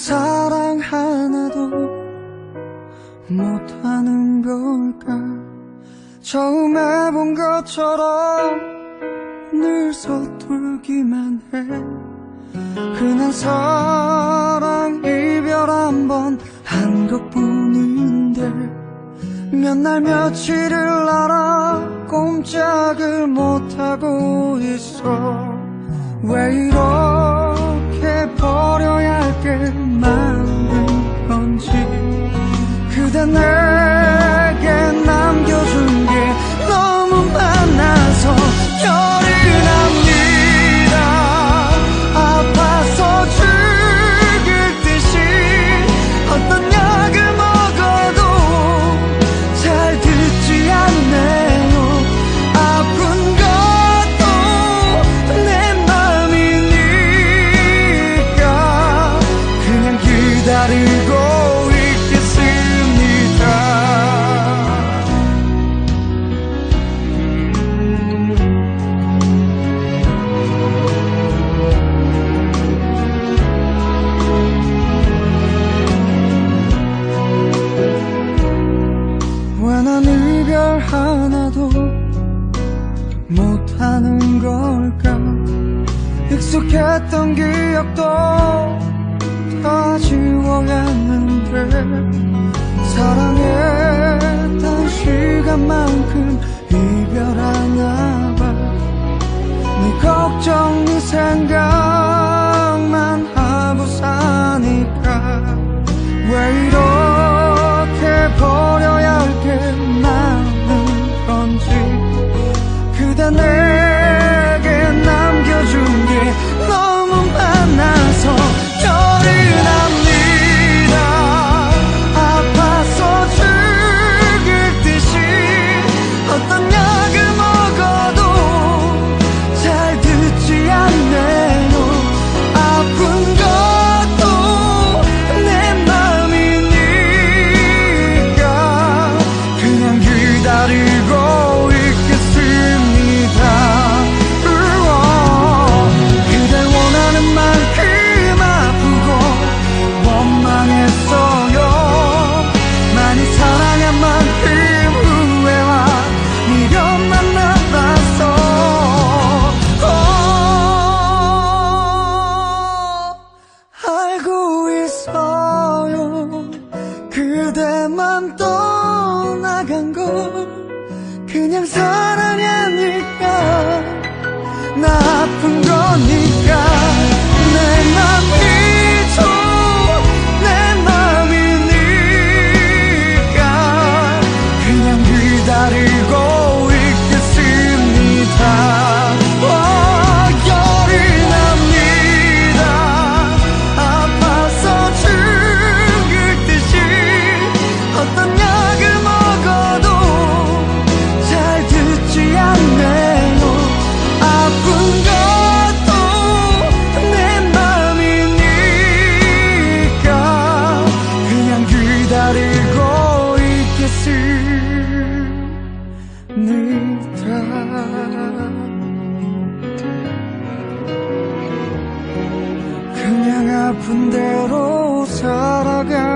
사랑 하나도 못하는 걸까? 처음 해본 것처럼 늘 서툴기만 해. 그냥 사랑 이별 한 번 한 것뿐인데 몇 날 며칠을 알아 꼼짝을 못하고 있어. 왜 이러 만든 건지 그대 내 약속했던 기억도 다 지워갔는데 사랑했던 시간만큼 gotta go 싶은 대로 살아가.